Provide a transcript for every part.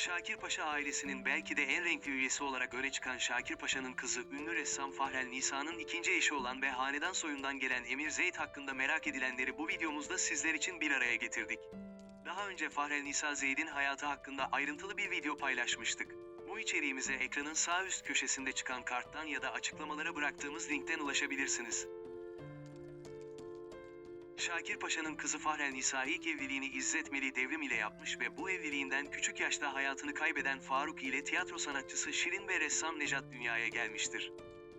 Şakir Paşa ailesinin belki de en renkli üyesi olarak öne çıkan Şakir Paşa'nın kızı ünlü ressam Fahrel Nisa'nın ikinci eşi olan ve hanedan soyundan gelen Emir Zeyd hakkında merak edilenleri bu videomuzda sizler için bir araya getirdik. Daha önce Fahrel Nisa Zeyd'in hayatı hakkında ayrıntılı bir video paylaşmıştık. Bu içeriğimize ekranın sağ üst köşesinde çıkan karttan ya da açıklamalara bıraktığımız linkten ulaşabilirsiniz. Şakir Paşa'nın kızı Fahrel Nisa evliliğini İzzet Melih Devrim ile yapmış ve bu evliliğinden küçük yaşta hayatını kaybeden Faruk ile tiyatro sanatçısı Şirin ve ressam Nejat dünyaya gelmiştir.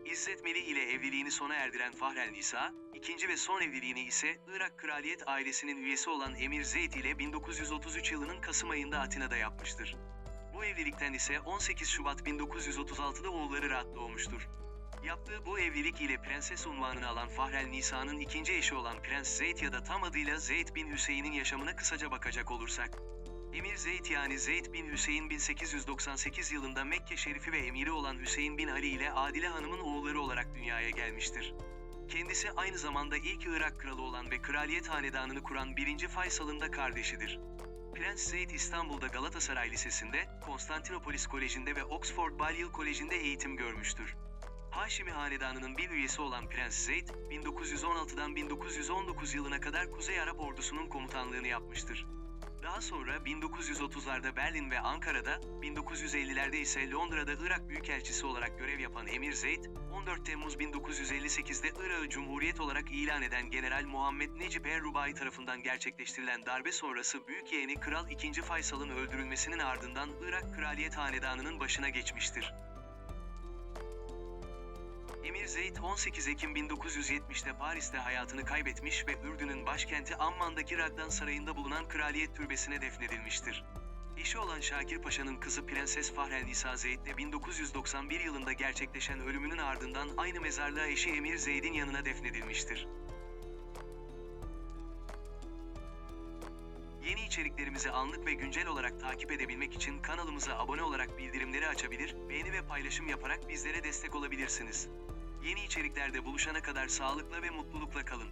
İzzet Melih ile evliliğini sona erdiren Fahrel Nisa, ikinci ve son evliliğini ise Irak Kraliyet ailesinin üyesi olan Emir Zeyd ile 1933 yılının Kasım ayında Atina'da yapmıştır. Bu evlilikten ise 18 Şubat 1936'da oğulları Rahat doğmuştur. Yaptığı bu evlilik ile prenses unvanını alan Fahrel Nisa'nın ikinci eşi olan Prens Zeyd ya da tam adıyla Zeyd bin Hüseyin'in yaşamına kısaca bakacak olursak. Emir Zeyd yani Zeyd bin Hüseyin 1898 yılında Mekke Şerifi ve emiri olan Hüseyin bin Ali ile Adile Hanım'ın oğulları olarak dünyaya gelmiştir. Kendisi aynı zamanda ilk Irak kralı olan ve kraliyet hanedanını kuran 1. Faysal'ın da kardeşidir. Prens Zeyd İstanbul'da Galatasaray Lisesi'nde, Konstantinopolis Koleji'nde ve Oxford Balliol Koleji'nde eğitim görmüştür. Haşimi Hanedanı'nın bir üyesi olan Prens Zeyd, 1916'dan 1919 yılına kadar Kuzey Arap ordusunun komutanlığını yapmıştır. Daha sonra 1930'larda Berlin ve Ankara'da, 1950'lerde ise Londra'da Irak Büyükelçisi olarak görev yapan Emir Zeyd, 14 Temmuz 1958'de Irak'ı Cumhuriyet olarak ilan eden General Muhammed Necip Er-Rubai tarafından gerçekleştirilen darbe sonrası büyük yeğeni Kral II. Faysal'ın öldürülmesinin ardından Irak Kraliyet Hanedanı'nın başına geçmiştir. Emir Zeyd 18 Ekim 1970'te Paris'te hayatını kaybetmiş ve Ürdün'ün başkenti Amman'daki Ragdan Sarayı'nda bulunan kraliyet türbesine defnedilmiştir. Eşi olan Şakir Paşa'nın kızı Prenses Fahrel Nisa Zeyd de 1991 yılında gerçekleşen ölümünün ardından aynı mezarlığa eşi Emir Zeyd'in yanına defnedilmiştir. Yeni içeriklerimizi anlık ve güncel olarak takip edebilmek için kanalımıza abone olarak bildirimleri açabilir, beğeni ve paylaşım yaparak bizlere destek olabilirsiniz. Yeni içeriklerde buluşana kadar sağlıkla ve mutlulukla kalın.